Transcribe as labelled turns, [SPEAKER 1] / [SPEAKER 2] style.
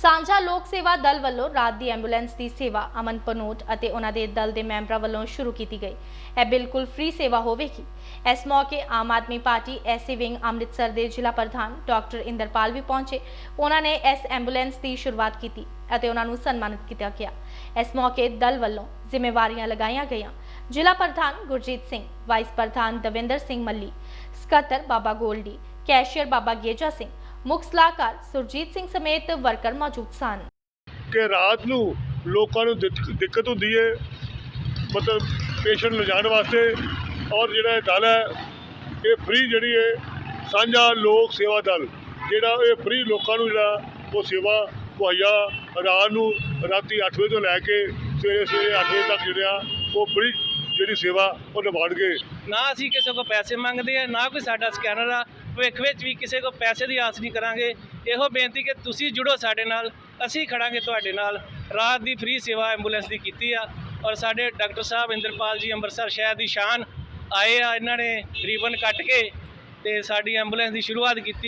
[SPEAKER 1] ਸਾਂਝਾ ਲੋਕ ਸੇਵਾ ਦਲ ਵੱਲੋਂ ਰਾਤ ਦੀ ਐਂਬੂਲੈਂਸ ਦੀ ਸੇਵਾ ਅਮਨ ਪਨੋਟ ਅਤੇ ਉਹਨਾਂ ਦੇ ਦਲ ਦੇ ਮੈਂਬਰਾਂ ਵੱਲੋਂ ਸ਼ੁਰੂ ਕੀਤੀ ਗਈ। ਇਹ ਬਿਲਕੁਲ ਫ੍ਰੀ ਸੇਵਾ ਹੋਵੇਗੀ। ਇਸ ਮੌਕੇ Aam Aadmi Party SC wing Amritsar ਦੇ ਜ਼ਿਲ੍ਹਾ ਪ੍ਰਧਾਨ ਡਾਕਟਰ ਇੰਦਰਪਾਲ ਵੀ ਪਹੁੰਚੇ। ਉਹਨਾਂ ਨੇ ਇਸ ਐਂਬੂਲੈਂਸ ਦੀ ਸ਼ੁਰੂਆਤ ਕੀਤੀ ਅਤੇ ਉਹਨਾਂ ਨੂੰ ਸਨਮਾਨਿਤ ਕੀਤਾ ਗਿਆ। ਇਸ ਮੌਕੇ ਦਲ ਵੱਲੋਂ ਜ਼ਿੰਮੇਵਾਰੀਆਂ ਲਗਾਈਆਂ ਗਈਆਂ। ਜ਼ਿਲ੍ਹਾ ਪ੍ਰਧਾਨ ਗੁਰਜੀਤ ਸਿੰਘ, ਵਾਈਸ ਪ੍ਰਧਾਨ ਦਵਿੰਦਰ ਸਿੰਘ ਮੱਲੀ, ਸਕੱਤਰ ਬਾਬਾ ਗੋਲਡੀ, ਕੈਸ਼ੀਅਰ ਬਾਬਾ ਗੇਜਾ ਸਿੰਘ ਮੁੱਖ ਸਲਾਹਕਾਰ ਸੁਰਜੀਤ ਸਿੰਘ ਸਮੇਤ ਵਰਕਰ ਮੌਜੂਦ ਸਨ।
[SPEAKER 2] ਕਿ ਰਾਤ ਨੂੰ ਲੋਕਾਂ ਨੂੰ ਦਿੱਕ- ਦਿੱਕਤ ਹੁੰਦੀ ਹੈ ਮਤਲਬ ਪੇਸ਼ੈਂਟ ਲਿਜਾਣ ਵਾਸਤੇ ਔਰ ਜਿਹੜਾ ਇਹ ਦਲ ਹੈ ਇਹ ਫ੍ਰੀ ਜਿਹੜੀ ਹੈ ਸਾਂਝਾ ਲੋਕ ਸੇਵਾ ਦਲ ਜਿਹੜਾ ਇਹ ਫ੍ਰੀ ਲੋਕਾਂ ਨੂੰ ਜਿਹੜਾ ਉਹ ਸੇਵਾ ਮੁਹੱਈਆ ਰਾਤ ਨੂੰ ਰਾਤੀ 8 ਵਜੇ ਤੋਂ ਲੈ ਕੇ ਸਵੇਰੇ ਸਵੇਰੇ 8 ਵਜੇ ਤੱਕ ਜਿਹੜਾ ਉਹ ਫ੍ਰੀ ਜਿਹੜੀ ਸੇਵਾ ਉਹ ਨਿਭਾਉਣਗੇ।
[SPEAKER 3] ਨਾ ਅਸੀਂ ਕਿਸੇ ਕੋ ਪੈਸੇ ਮੰਗਦੇ ਆ ਨਾ ਕੋਈ ਸਾਡਾ ਸਕੈਨਰ ਆ ਭਵਿੱਖ ਵਿੱਚ ਵੀ ਕਿਸੇ ਕੋ ਪੈਸੇ ਦੀ ਆਸ ਨਹੀਂ ਕਰਾਂਗੇ। ਇਹੋ ਬੇਨਤੀ ਕਿ ਤੁਸੀਂ ਜੁੜੋ ਸਾਡੇ ਨਾਲ, ਅਸੀਂ ਖੜਾਂਗੇ ਤੁਹਾਡੇ ਨਾਲ। ਰਾਤ ਦੀ ਫ੍ਰੀ ਸੇਵਾ ਐਂਬੂਲੈਂਸ ਦੀ ਕੀਤੀ ਆ ਔਰ ਸਾਡੇ ਡਾਕਟਰ ਸਾਹਿਬ ਇੰਦਰਪਾਲ ਜੀ ਅੰਮ੍ਰਿਤਸਰ ਸ਼ਹਿਰ ਦੀ ਸ਼ਾਨ ਆਏ ਆ, ਇਹਨਾਂ ਨੇ ਰੀਬਨ ਕੱਟ ਕੇ ਤੇ ਸਾਡੀ ਐਂਬੂਲੈਂਸ ਦੀ ਸ਼ੁਰੂਆਤ ਕੀਤੀ।